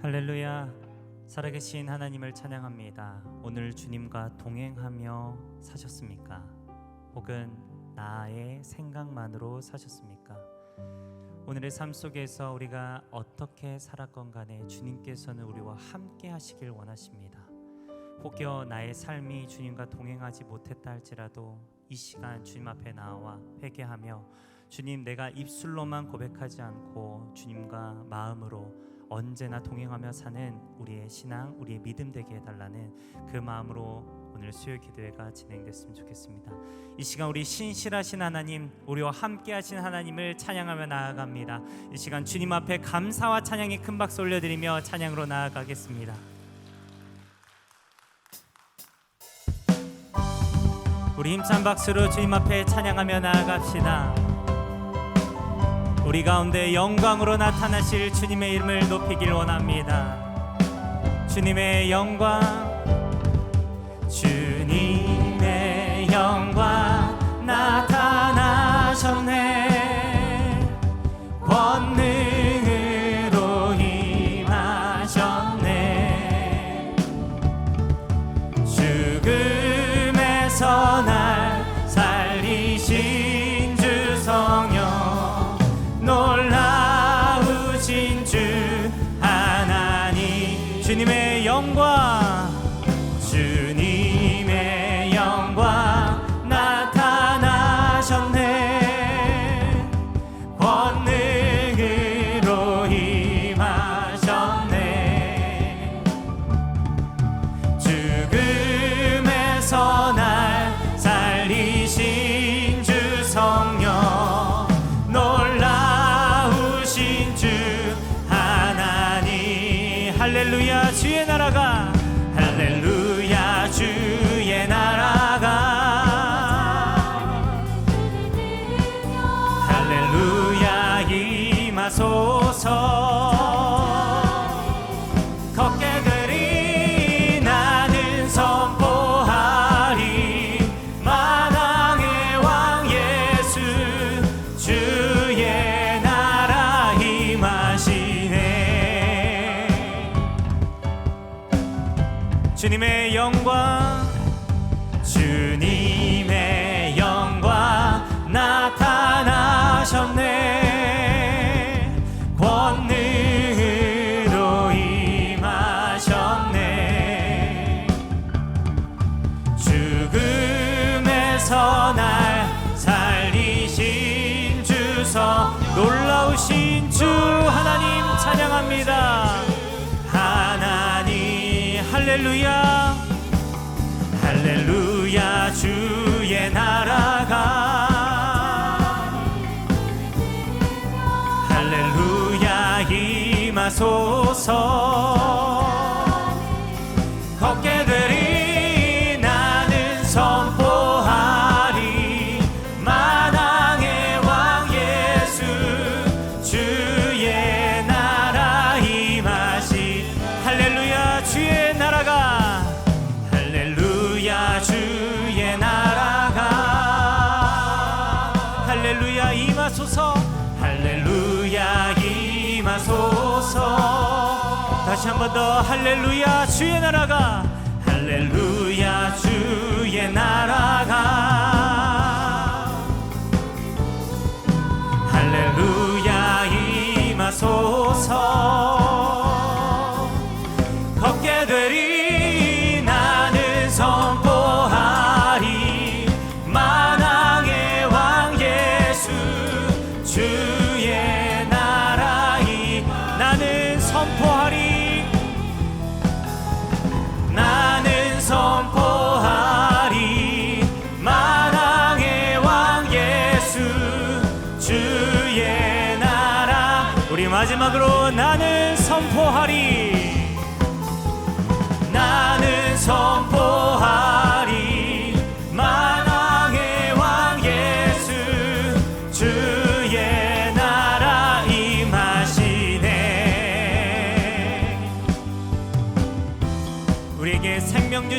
할렐루야 살아계신 하나님을 찬양합니다 오늘 주님과 동행하며 사셨습니까? 혹은 나의 생각만으로 사셨습니까? 오늘의 삶 속에서 우리가 어떻게 살았건 간에 주님께서는 우리와 함께 하시길 원하십니다 혹여 나의 삶이 주님과 동행하지 못했다 할지라도 이 시간 주님 앞에 나와 회개하며 주님 내가 입술로만 고백하지 않고 주님과 마음으로 언제나 동행하며 사는 우리의 신앙, 우리의 믿음 되게 해달라는 그 마음으로 오늘 수요 기도회가 진행됐으면 좋겠습니다. 이 시간 우리 신실하신 하나님, 우리와 함께하신 하나님을 찬양하며 나아갑니다. 이 시간 주님 앞에 감사와 찬양의 큰 박수 올려드리며 찬양으로 나아가겠습니다. 우리 힘찬 박수로 주님 앞에 찬양하며 나아갑시다. 우리 가운데 영광으로 나타나실 주님의 이름을 높이길 원합니다. 주님의 영광, 주님 주님의 영광 주의 나라가. 할렐루야 주의 나라 주님의 영광 주님의 할렐루야. 할렐루야 주의 나라가. 할렐루야 임하소서 한 번 더 할렐루야 주의 나라가. 할렐루야 주의 나라가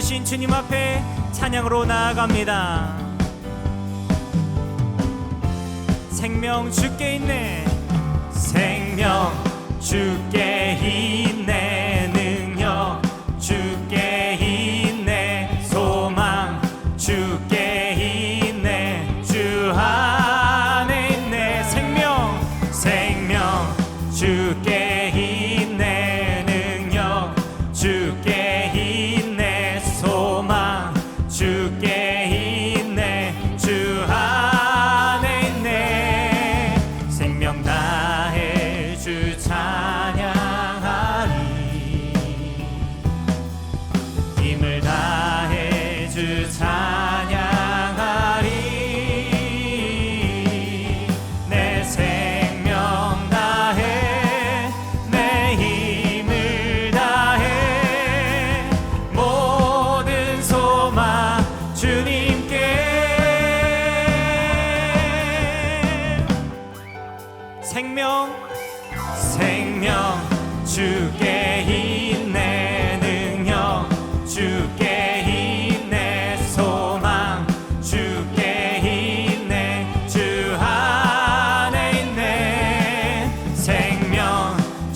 주신 주님 앞에 찬양으로 나아갑니다. 생명 주께 있네. 생명 주께 있네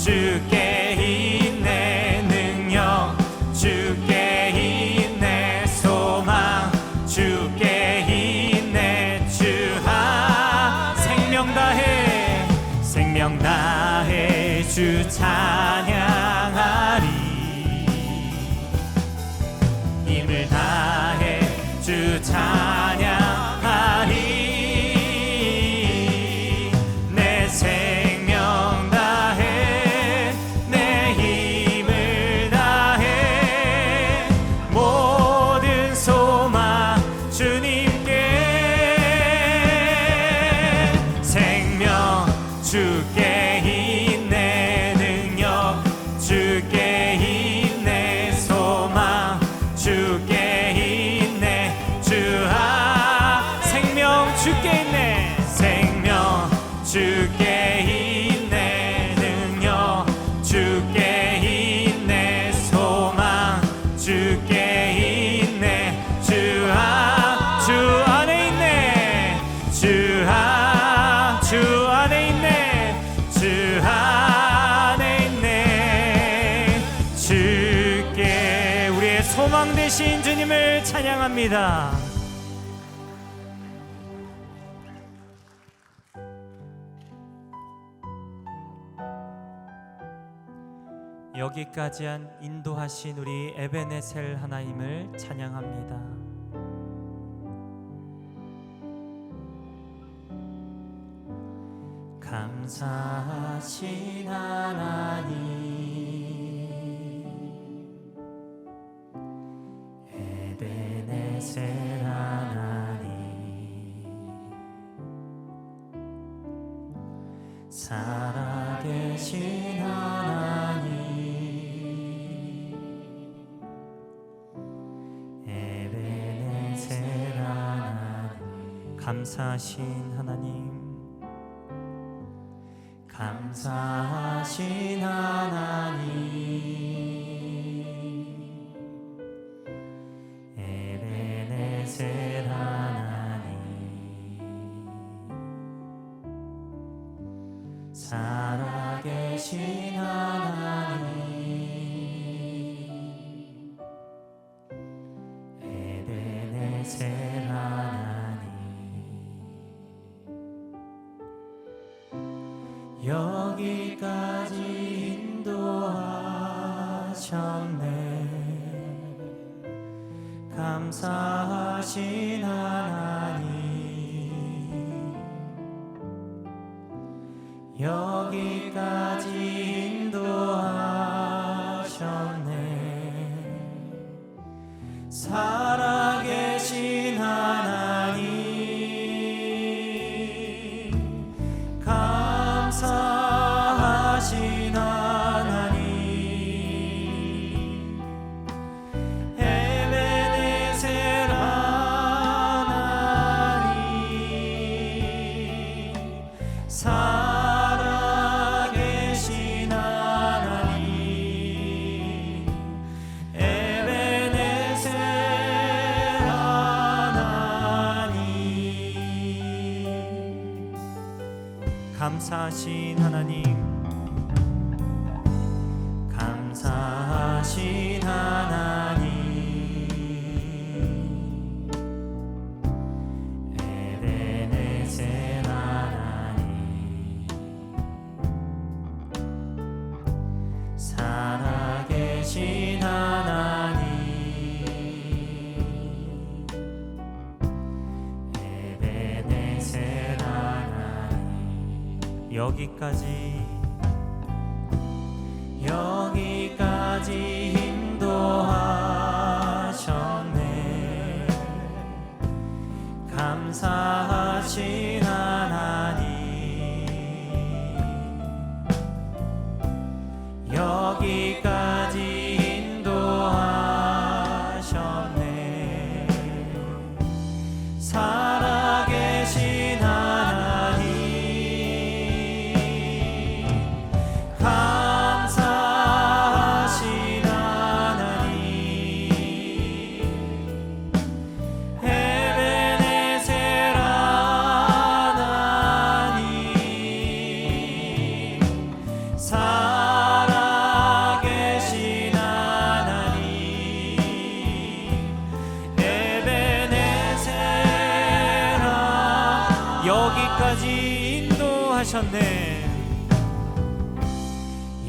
주께 있네 능력 주께 있네 소망 주께 있네 주하. 생명 다해 생명 다해 주찬 여기까지 한 인도하신 우리 에베네셀 하나님을 찬양합니다. 감사하신 하나님 에베네셀 하나님 살아계신 감사하신 하나님. 감사하신 하나님. 여기까지 인도하셨네. 감사하신 하나님. 감사하신 하나님. 여기까지. 여기까지 인도하셨네. 감사하신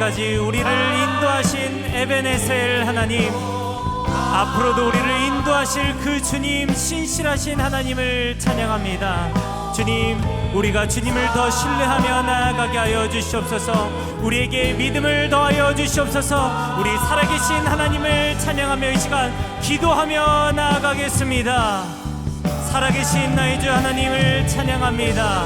여기까지 우리를 인도하신 에베네셀 하나님 앞으로도 우리를 인도하실 그 주님 신실하신 하나님을 찬양합니다. 주님 우리가 주님을 더 신뢰하며 나아가게 하여 주시옵소서. 우리에게 믿음을 더하여 주시옵소서. 우리 살아계신 하나님을 찬양하며 이 시간 기도하며 나아가겠습니다. 살아계신 나의 주 하나님을 찬양합니다.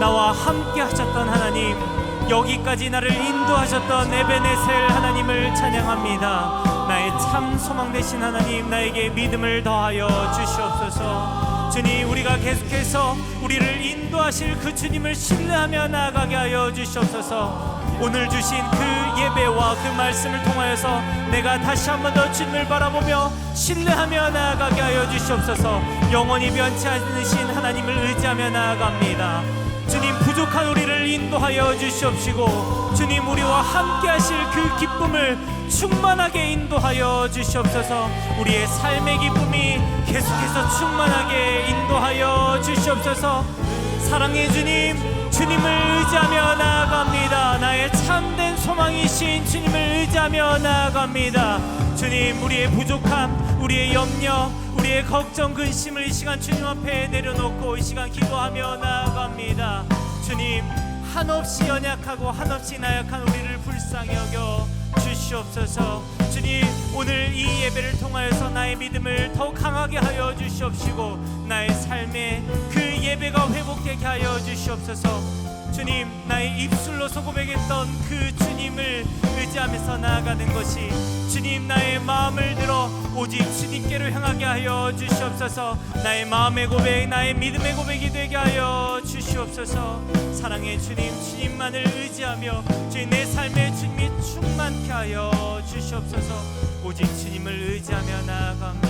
나와 함께 하셨던 하나님 여기까지 나를 인도하셨던 에베네셀 하나님을 찬양합니다. 나의 참 소망 되신 하나님 나에게 믿음을 더하여 주시옵소서. 주님 우리가 계속해서 우리를 인도하실 그 주님을 신뢰하며 나아가게 하여 주시옵소서. 오늘 주신 그 예배와 그 말씀을 통하여서 내가 다시 한 번 더 주님을 바라보며 신뢰하며 나아가게 하여 주시옵소서. 영원히 변치 않으신 하나님을 의지하며 나아갑니다 주님 부족한 우리를 인도하여 주시옵시고 주님 우리와 함께 하실 그 기쁨을 충만하게 인도하여 주시옵소서. 우리의 삶의 기쁨이 계속해서 충만하게 인도하여 주시옵소서. 사랑의 주님 주님을 의지하며 나아갑니다. 나의 참된 소망이신 주님을 의지하며 나아갑니다. 주님 우리의 부족함 우리의 염려 우리의 걱정 근심을 이 시간 주님 앞에 내려놓고 이 시간 기도하며 나아갑니다. 주님 한없이 연약하고 한없이 나약한 우리를 불쌍히 여겨 주시옵소서. 주님 오늘 이 예배를 통하여서 나의 믿음을 더욱 강하게 하여 주시옵시고 나의 삶에 그 예배가 회복되게 하여 주시옵소서. 주님 나의 입술로서 고백했던 그 주님을 의지하면서 나아가는 것이 주님 나의 마음을 들어 오직 주님께로 향하게 하여 주시옵소서. 나의 마음의 고백 나의 믿음의 고백이 되게 하여 주시옵소서. 사랑의 주님 주님만을 의지하며 주님 내 삶에 주님이 충만케 하여 주시옵소서. 오직 주님을 의지하며 나아갑니다